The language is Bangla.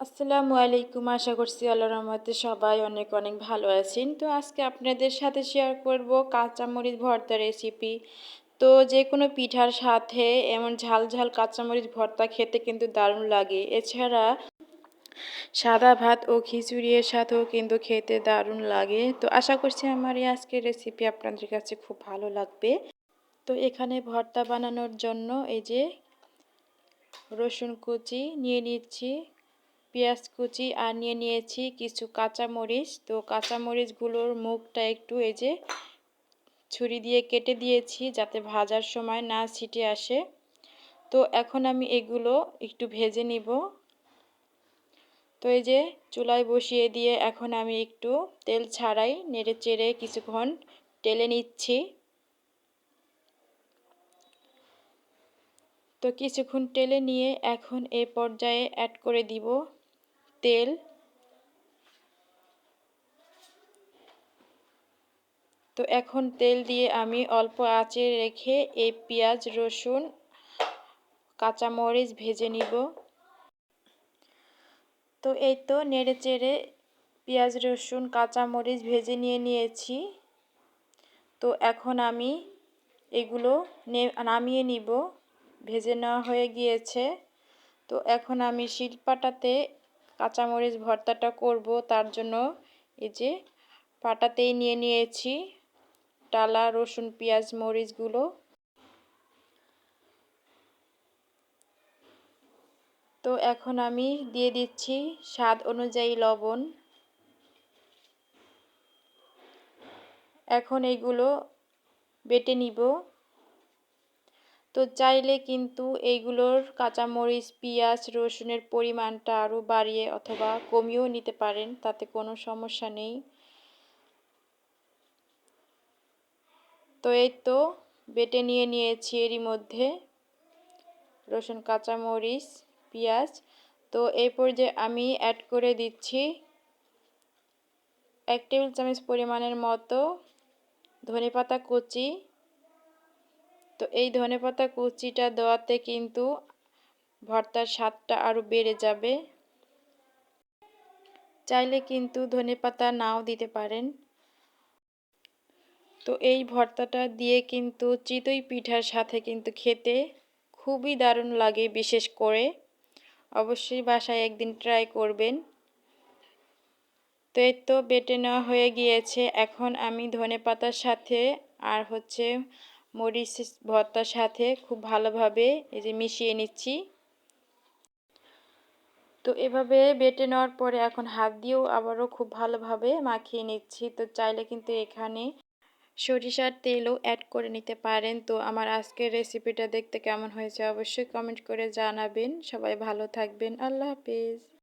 আসসালামু আলাইকুম, আশা করছি আল্লাহর রহমতে সবাই অনেক অনেক ভালো আছেন। তো আজকে আপনাদের সাথে শেয়ার করব কাঁচামরিচ ভর্তা রেসিপি তো যে কোনো পিঠার সাথে এমন ঝাল ঝাল কাঁচামরিচ ভর্তা খেতে কিন্তু দারুণ লাগে। এছাড়া সাদা ভাত ও খিচুড়ির সাথেও কিন্তু খেতে দারুণ লাগে। তো আশা করছি আমার এই আজকের রেসিপি আপনাদের কাছে খুব ভালো লাগবে। তো এখানে ভর্তা বানানোর জন্য এই যে রসুন কুচি নিয়ে নিচ্ছি। পেঁয়াজ কুচি আর নিয়ে নিয়েছি, কিছু কাঁচামরিচ। তো কাঁচামরিচগুলোর মুখটা একটু এই যে ছুরি দিয়ে কেটে দিয়েছি যাতে ভাজার সময় না ছিটে আসে। তো এখন আমি এগুলো একটু ভেজে নিব। তো এই যে চুলায় বসিয়ে দিয়ে এখন আমি একটু তেল ছাড়াই নেড়ে চেড়ে কিছুক্ষণ টেলে নিচ্ছি। তো কিছুক্ষণ টেলে নিয়ে এখন এ পর্যায়ে অ্যাড করে দিব। তেল। তো এখন তেল দিয়ে আমি অল্প আঁচে রেখে এই পেঁয়াজ, রসুন, কাঁচামরিচ ভেজে নিব। তো এই তো নেড়ে চেড়ে পেঁয়াজ, রসুন, কাঁচামরিচ ভেজে নিয়ে নিয়েছি। তো এখন আমি এগুলো নামিয়ে নিব। ভেজে নেওয়া হয়ে গিয়েছে। তো এখন আমি শিলপাটাতে কাঁচামরিচ ভর্তাটা করব, তার জন্য এই যে পাটাতেই নিয়ে নিয়েছি টালা রসুন, পেঁয়াজ, মরিচগুলো। তো এখন আমি দিয়ে দিচ্ছি স্বাদ অনুযায়ী লবণ। এখন এইগুলো বেটে নিব। তো চাইলে কিন্তু এইগুলোর কাঁচামরিচ, পেঁয়াজ, রসুনের পরিমাণটা আরও বাড়িয়ে অথবা কমিয়েও নিতে পারেন, তাতে কোনো সমস্যা নেই। তো এই তো বেটে নিয়ে নিয়েছি এরই মধ্যে রসুন, কাঁচামরিচ, পেঁয়াজ। তো এই পর্যায়ে আমি অ্যাড করে দিচ্ছি এক টেবিল চামচ পরিমাণের মতো ধনে পাতা কুচি তো এই ধনে পাতা কুচিটা দেওয়াতে কিন্তু ভর্তার স্বাদটা আরও বেড়ে যাবে। চাইলে কিন্তু ধনে পাতা নাও দিতে পারেন। তো এই ভর্তাটা দিয়ে কিন্তু চিতই পিঠার সাথে কিন্তু খেতে খুবই দারুণ লাগে বিশেষ করে। অবশ্যই বাসায় একদিন ট্রাই করবেন। তো এই তো বেটে নেওয়া হয়ে গিয়েছে। এখন আমি ধনে পাতার সাথে আর হচ্ছে মরিচ ভর্তার সাথে খুব ভালোভাবে এই যে মিশিয়ে নিচ্ছি। তো এভাবে বেটে নেওয়ার পরে এখন হাত দিয়েও আবারও খুব ভালোভাবে মাখিয়ে নিচ্ছি। তো চাইলে কিন্তু এখানে সরিষার তেলও অ্যাড করে নিতে পারেন। তো আমার আজকের রেসিপিটা দেখতে কেমন হয়েছে অবশ্যই কমেন্ট করে জানাবেন। সবাই ভালো থাকবেন। আল্লাহ হাফিজ।